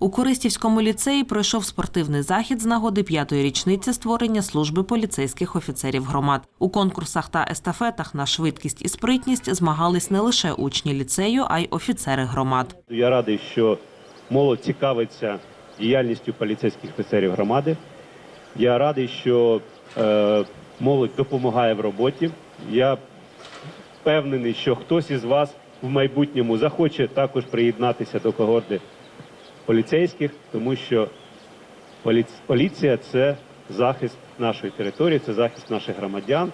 У Користівському ліцеї пройшов спортивний захід з нагоди п'ятої річниці створення служби поліцейських офіцерів громад. У конкурсах та естафетах на швидкість і спритність змагались не лише учні ліцею, а й офіцери громад. Я радий, що молодь цікавиться діяльністю поліцейських офіцерів громади. Я радий, що е, молодь допомагає в роботі. Я впевнений, що хтось із вас в майбутньому захоче також приєднатися до когорти поліцейських, тому що поліція це захист нашої території, це захист наших громадян.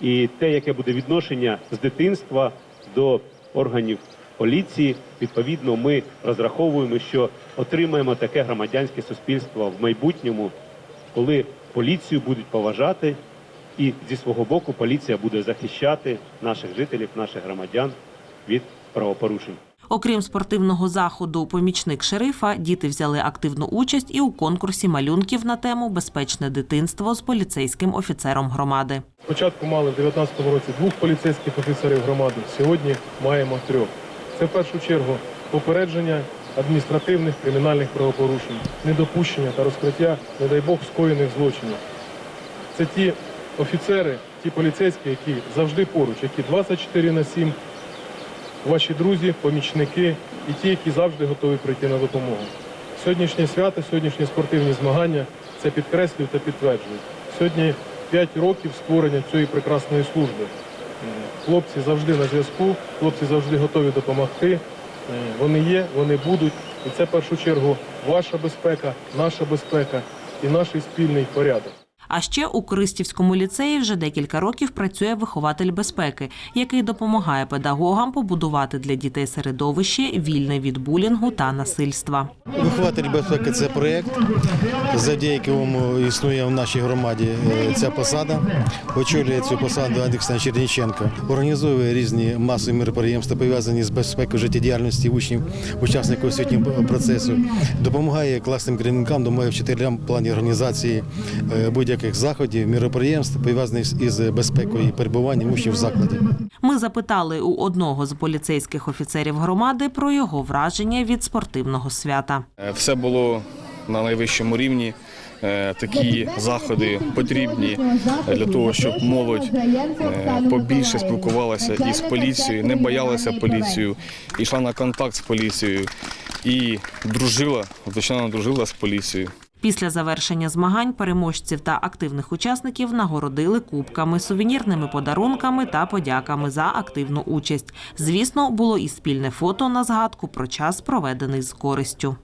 І те, яке буде відношення з дитинства до органів поліції, відповідно, ми розраховуємо, що отримаємо таке громадянське суспільство в майбутньому, коли поліцію будуть поважати, і зі свого боку поліція буде захищати наших жителів, наших громадян від правопорушень. Окрім спортивного заходу помічник шерифа, діти взяли активну участь і у конкурсі малюнків на тему Безпечне дитинство з поліцейським офіцером громади. Спочатку мали в 2019 році двох поліцейських офіцерів громади, сьогодні маємо трьох. Це в першу чергу попередження адміністративних кримінальних правопорушень, недопущення та розкриття, не дай Бог, скоєних злочинів. Це ті офіцери, ті поліцейські, які завжди поруч, які 24 на 7, ваші друзі, помічники і ті, які завжди готові прийти на допомогу. Сьогоднішнє свято, сьогоднішні спортивні змагання це підкреслюють та підтверджують. Сьогодні 5 років створення цієї прекрасної служби. Хлопці завжди на зв'язку, хлопці завжди готові допомогти. Вони є, вони будуть. І це в першу чергу ваша безпека, наша безпека і наш спільний порядок. А ще у Користівському ліцеї вже декілька років працює вихователь безпеки, який допомагає педагогам побудувати для дітей середовище вільне від булінгу та насильства. Вихователь безпеки це проєкт, завдяки якому існує в нашій громаді е, ця посада. Очолює цю посаду Олександр Черніченко. Організовує різні масові мероприємства, пов'язані з безпекою життєдіяльності учнів, учасників освітнього процесу. Допомагає класним керівникам, допомагає вчителям в плані організації е, будь-яких заходів, мероприємств, пов'язаних із безпекою і перебуванням учнів в закладі. Ми запитали у одного з поліцейських офіцерів громади про його враження від спортивного свята. Е, Все було на найвищому рівні. Е, Такі заходи потрібні для того, щоб молодь е, побільше спілкувалася із поліцією, не боялася поліцію, йшла на контакт з поліцією і дружила, звичайно, дружила з поліцією. Після завершення змагань переможців та активних учасників нагородили кубками, сувенірними подарунками та подяками за активну участь. Звісно, було і спільне фото на згадку про час, проведений з користю.